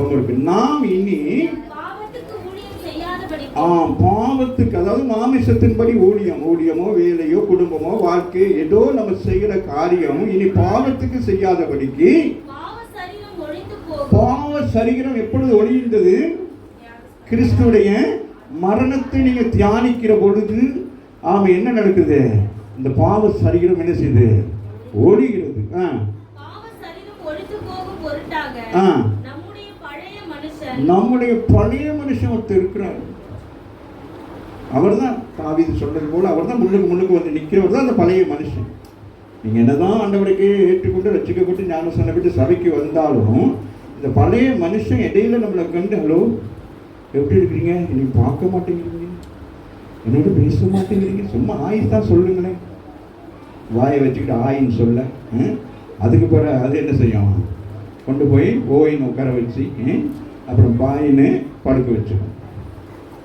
ரோமருக்கு நாம் இனி பாவத்துக்கு ஊழியம் செய்யாதபடி. ஆ பாவத்துக்கு அதாவது மாமிசத்தின்படி ஊழியம் ஊழியமோ வேலையோ குடும்பமோ வாழ்க்கை ஏதோ நம்ம செய்கிற காரியம் இனி பாவத்துக்கு செய்யாதபடிக்கு பாவ சரீரம் எப்பொழுது ஒளிந்தது கிறிஸ்துடைய மரணத்தை நீங்க தியானிக்கிற பொழுது ஆமா என்ன நடக்குது? இந்த பாவ சரீரம் என்ன செய்யுது ஒளிகிறது ஆ. ஆ. நம்முடைய பழைய மனுஷன் ஒருத்தர் இருக்கிறார். அவர்தான் தாவீது சொல்றது போல அவர்தான் முன்னுக்கு முன்னுக்கு வந்து நிற்கிறவர் தான் அந்த பழைய மனுஷன். நீங்க என்னதான் ஆண்டவருக்கு ஏற்றுக்கொண்டு ரசிக்கப்பட்டு ஞானசனம் விட்டு சபைக்கு வந்தாலும் இந்த பழைய மனுஷன் இடையில நம்மளை கண்டு ஹலோ எப்படி இருக்கிறீங்க? என்னை பார்க்க மாட்டேங்கிறீங்க. என்னோட பேச மாட்டேங்கிறீங்க. சும்மா ஆயிஸ் தான் சொல்லுங்களேன். வாயை வச்சுக்கிட்டு ஆயின்னு சொல்ல அதுக்கு பிறகு அது என்ன செய்யும்? கொண்டு போய் ஓயின்னு உட்கார வச்சு அப்புறம் பாயின்னு படுக்க வச்சிடும்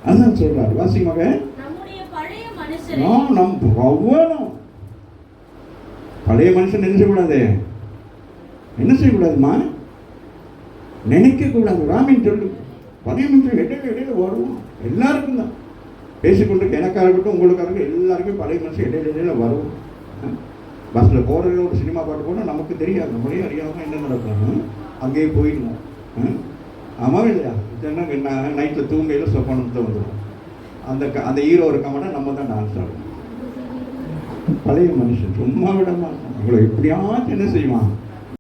அதான் சொல்றாரு. வாசி மகன். நம் அவ்வளோ பழைய மனுஷன் என்ன செய்யக்கூடாது? என்ன செய்யக்கூடாதுமா? நினைக்க கூடாது ராமின் சொல்லு. பழைய மனுஷன் இடையில இடையில வருவோம் எல்லாருக்கும் தான். பேசிக்கொண்டு எனக்காக இருக்கட்டும் உங்களுக்காக இருக்கட்டும், எல்லாருக்கும் பழைய மனுஷன் இடையில இடையில வருவோம் பஸ்ஸில் போகிறதுல ஒரு சினிமா பாட்டு போனால் நமக்கு தெரியாது. நம்மளே அறியாமல் என்ன நடக்கும்? அங்கேயே போயிடுவோம். ம்? ஆமாம் இல்லையா? இதெல்லாம் நைட்டில் தூங்கையில் சொப்பனத்தை வந்துடும் அந்த க- அந்த ஹீரோ இருக்க மாட்டா நம்ம தான் டான்ஸ் ஆகும் பழைய மனுஷன் சும்மா விட மாட்டான் உங்களை எப்படியாச்சும் என்ன செய்வான்?